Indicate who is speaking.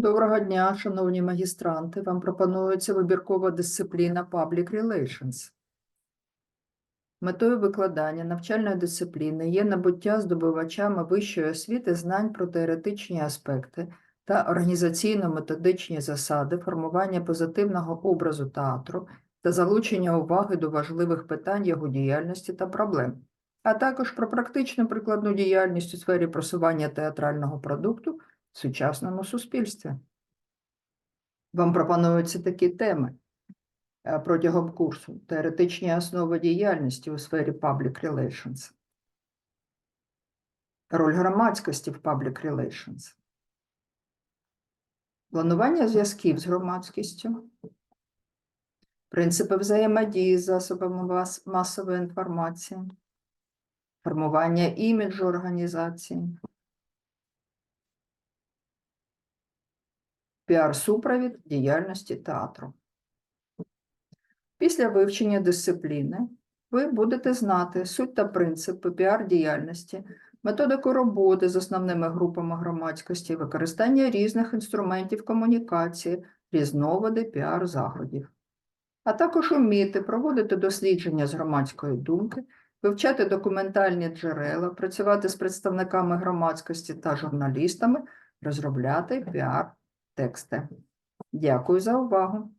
Speaker 1: Доброго дня, шановні магістранти. Вам пропонується вибіркова дисципліна Public Relations. Метою викладання навчальної дисципліни є набуття здобувачами вищої освіти знань про теоретичні аспекти та організаційно-методичні засади формування позитивного образу театру та залучення уваги до важливих питань його діяльності та проблем, а також про практичну прикладну діяльність у сфері просування театрального продукту сучасному суспільстві. Вам пропонуються такі теми е, протягом курсу: теоретичні основи діяльності у сфері Public Relations, роль громадськості в Public Relations, планування зв'язків з громадськістю, принципи взаємодії з засобами масової інформації, формування іміджу організації. Піар-супровід діяльності театру. Після вивчення дисципліни ви будете знати суть та принципи піар-діяльності, методику роботи з основними групами громадськості, використання різних інструментів комунікації, різновиди піар-заходів, а також вміти проводити дослідження з громадської думки, вивчати документальні джерела, працювати з представниками громадськості та журналістами, розробляти піар тексти. Дякую за увагу.